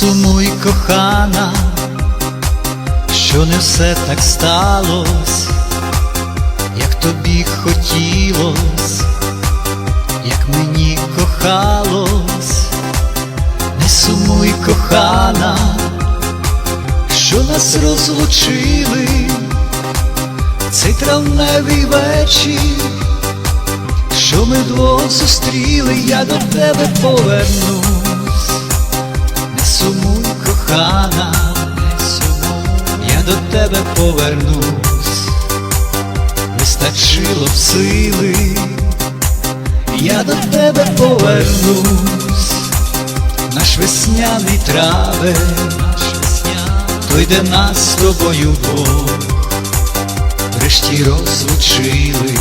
сумуй, кохана, що не все так сталось, як тобі хотілось, як мені кохалось, не сумуй, кохана, що нас розлучили, цей травневий вечір, що ми двох зустріли, я до тебе повернусь. Тебе повернусь, вистачило б сили, я до тебе повернусь, наш весняний траве, той, де нас з тобою Бог, врешті розлучили.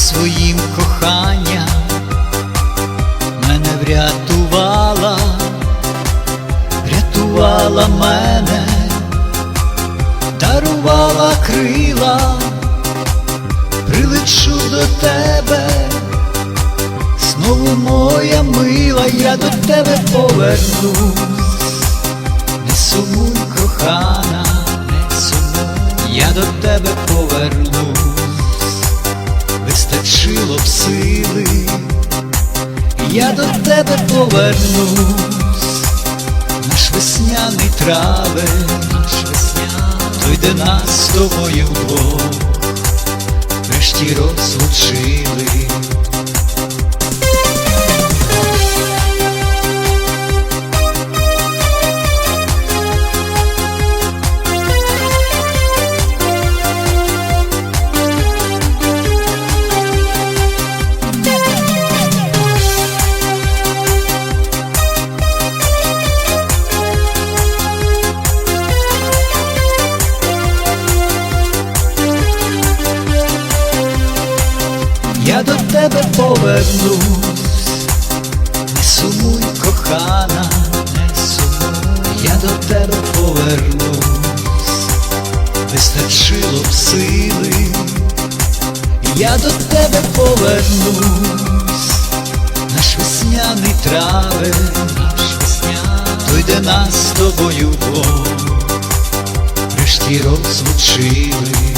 Своїм коханням. Мене врятувала, врятувала мене, дарувала крила, прилечу до тебе, знову моя мила, я до тебе повернусь. Не сумуй, кохана, не сумуй, я до тебе повернусь, повернусь, наш весняний травень, наш весняний, той, де нас з тобою Бог, врешті розлучили. Я до тебе повернусь, не сумуй, кохана, не сумуй, я до тебе повернусь, вистачило б сили, я до тебе повернусь, наш весняний травень, наш весняний, той, де нас з тобою двох, врешті розлучили.